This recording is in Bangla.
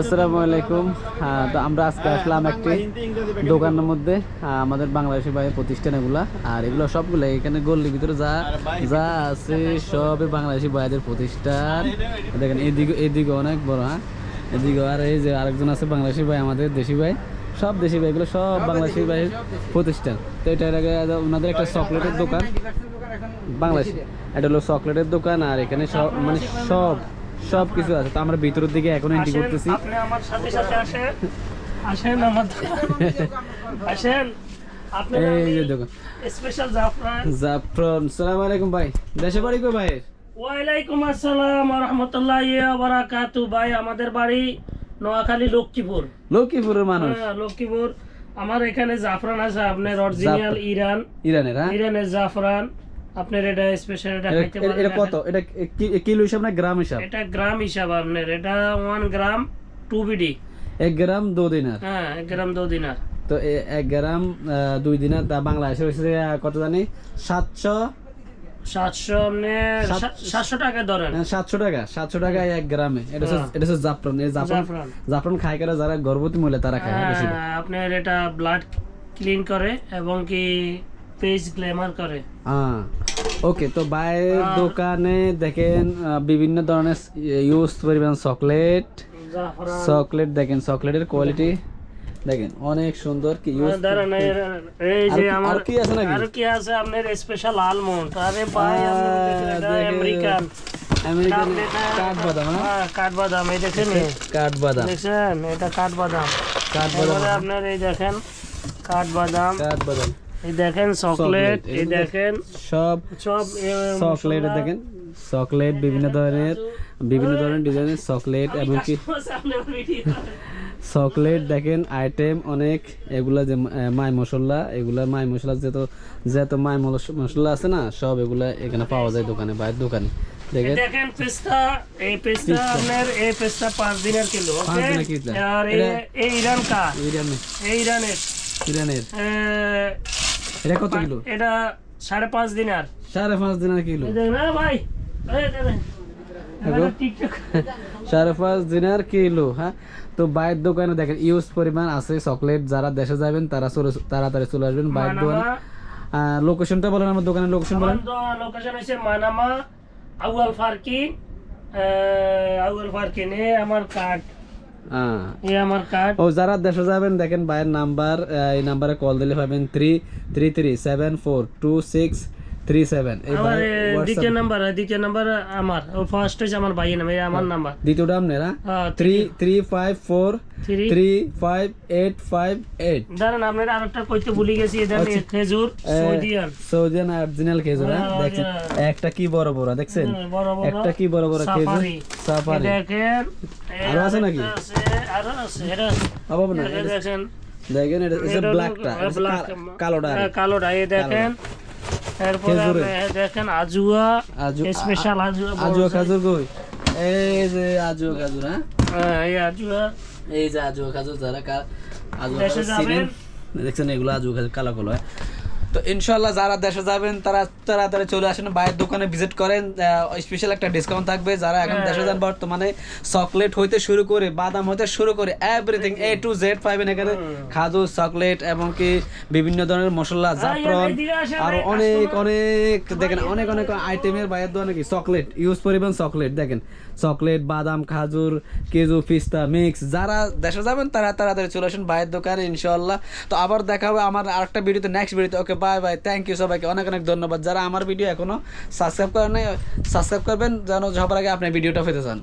আসসালামু আলাইকুম। হ্যাঁ, তো আমরা আজকে আসলাম একটি দোকানের মধ্যে হ্যাঁ, আমাদের বাংলাদেশি ভাই প্রতিষ্ঠান এগুলা। আর এগুলো সবগুলো এখানে গল্লির ভিতরে যা যা আছে সবই বাংলাদেশি ভাইদের প্রতিষ্ঠান। দেখেন এদিকে এদিকে অনেক বড় হ্যাঁ? এদিকে আর এই যে আরেকজন আছে বাংলাদেশি ভাই আমাদের দেশি ভাই। সব দেশি ভাই এগুলো সব বাংলাদেশি ভাইয়ের প্রতিষ্ঠান। তো এটা এর আগে ওনাদের একটা চকলেটের দোকান। বাংলাদেশ। এটা হলো চকলেটের দোকান আর এখানে সব মানে সব সব কিছু আছে। তো আমরা ভিতরের দিকে এখন এন্ট্রি করতেছি। আপনি আমার সাথে সাথে আসেন। আসেন আমার। আসেন। এই যে দোকান স্পেশাল জাফরান। জাফরান সালাম আলাইকুম ভাই। দেশে বাড়ি কো ভাই ওয়ালাইকুম আসসালাম রহমতুল্লাহ বারাকাতু ভাই আমাদের বাড়ি নোয়াখালী লক্ষ্মীপুর। লক্ষ্মীপুরের মানুষ। হ্যাঁ, লক্ষ্মীপুর। আমার এখানে জাফরান আছে আপনার অরিজিনাল ইরান। ইরানের হ্যাঁ? ইরানের জাফরান। আপনার এটা স্পেশাল এটা এটা- খাইতে পারেন এটা কত? এটা কি- কিলো হিসাব না গ্রাম হিসাব? এটা গ্রাম হিসাব আপনার। এটা ওয়ান গ্রাম টু বিডি এক গ্রাম দু দিনার। হ্যাঁ এক গ্রাম দু দিনার। তো এক গ্রাম দুই দিনার তা বাংলাদেশে কত জানি? সাতশো টাকা ধরেন। হ্যাঁ, সাতশো টাকা। গ্রামে। এটা হ্যাঁ। এটা জাফরান। এই জাফরান খায় করে যারা গর্ভবতী মহিলা তারা খায় হ্যাঁ, হ্যাঁ, আপনার এটা ব্লাড ক্লিন করে এবং কি পেজ গ্ল্যামার করে হ্যাঁ ওকে তো বাইরের দোকানে দেখেন আহ, বিভিন্ন ধরনের ইউজ পরিমাণ চকলেট জাফরান চকলেট দেখেন চকলেটের কোয়ালিটি দেখেন অনেক সুন্দর কি ইউজ হ্যাঁ, দাঁড়ান এই- এই যে আর কি- আমার আর কি আছে নাকি? আর কি আছে আপনার স্পেশাল আলমন্ড আরে ভাই আপনি দেখেন, এটা দেখেন। আমেরিকান আমেরিকান আপনি এটা- কাঠবাদাম হ্যাঁ হ্যাঁ কাঠবাদাম এই দেখেন কাঠবাদাম দেখছেন এটা কাঠবাদাম কাঠবাদাম এবারে আপনার এই দেখেন কাঠবাদাম কাঠবাদাম এই দেখেন চকলেট এই দেখেন সব সব চকলেট দেখেন চকলেট বিভিন্ন ধরনের বিভিন্ন ধরনের ডিজাইনের চকলেট আপনার ভিডিও চকলেট দেখেন আইটেম অনেক এগুলা যে মাই মশলা এগুলা মাই মশলা যত যত মাই মশ- মশলা আছে না সব এগুলা এখানে পাওয়া যায় দোকানে বাইরের দোকানে। দেখেন। দেখেন পেস্তা এই পেস্তা আপনার এই পেস্তা পাঁচ দিনের কিলো ওকে আর এই ইরান কা ইরানে এই ইরানের। এটা কত কিলো? এটা সাড়ে পাঁচ দিনার সাড়ে পাঁচ দিনের কিলো। ভাই? সাড়ে পাঁচ দিনের কিলো হ্যাঁ? তো বাইরের দোকানে দেখেন ইউজ পরিমাণ আছে চকলেট যারা দেশে যাবেন তারা চলে তাড়াতাড়ি চলে আসবেন বাইরের দোকানে। লোকেশনটা বলেন আমার দোকানের লোকেশন বলেন। লোকেশন হচ্ছে মানামা আউয়াল ফারকিন আউয়াল ফারকিন আমার কার্ড হ্যাঁ। আমার কার্ড ও যারা দেশে যাবেন দেখেন ভাইয়ের নাম্বার এই নাম্বারে কল দিলে পাবেন three three three seven four two six দ্বিতীয় নাম্বার দ্বিতীয় নাম্বার আমার। ও ফার্স্ট হচ্ছে আমার ভাইয়ের নাম আমার নাম্বার। দ্বিতীয়টা আপনার হ্যাঁ, three three five four three three five eight five eight দাঁড়ান আপনার আরেকটা কইতে ভুলে গেছি এটা খেজুর সৌদিয়ান। সৌদিয়ান অরিজিনাল খেজুর হ্যাঁ? হ্যাঁ, দেখছেন? একটা কি বড় বড় দেখছেন? একটা কি বড় বড় খেজুর? সাফারি। দেখেন আরও আছে নাকি? আরও আছে এটা দেখেন। দেখেন এটা ব্ল্যাকটা কালোটা। হ্যাঁ, কালোটা এই দেখেন। এরপরে দেখেন আজুয়া আজু স্পেশাল আজুয়া আজুয়া। খাজুর কই? এই যে আজুয়া খাজুর হ্যাঁ? হ্যাঁ, এই আজুয়া। এই যে আজুয়া খাজুর যারা আজুয়া দেখছেন এগুলো আজুয়া খাজুর কালো কালো হয়? তো ইনশাল্লাহ যারা দেশে যাবেন তারা তাড়াতাড়ি চলে আসেন বাইরের দোকানে ভিজিট করেন। স্পেশাল একটা ডিসকাউন্ট থাকবে যারা এখন হ্যাঁ। দেশে যান বর্তমানে চকলেট হইতে শুরু করে বাদাম হইতে শুরু করে এভরিথিং এ টু জেড পাবেন এখানে। খাজুর চকলেট এবং কি বিভিন্ন ধরনের মশলা জাফরন আরও অনেক অনেক দেখেন অনেক অনেক আইটেমের বাইরের দোকানে কি? চকলেট ইউজ পরিমাণ চকলেট দেখেন। চকলেট বাদাম খাজুর কেজু পিস্তা মিক্স যারা দেশে যাবেন তারা তাড়াতাড়ি চলে আসেন বাইরের দোকানে ইনশাল্লাহ তো আবার দেখা হবে আমার আরেকটা ভিডিওতে নেক্সট ভিডিওতে okay bye bye thank you সবাইকে। অনেক অনেক ধন্যবাদ। যারা আমার ভিডিও এখনও সাবস্ক্রাইব করেন নাই সাবস্ক্রাইব করবেন যেন সবার আগে আপনি ভিডিওটা পেতে চান।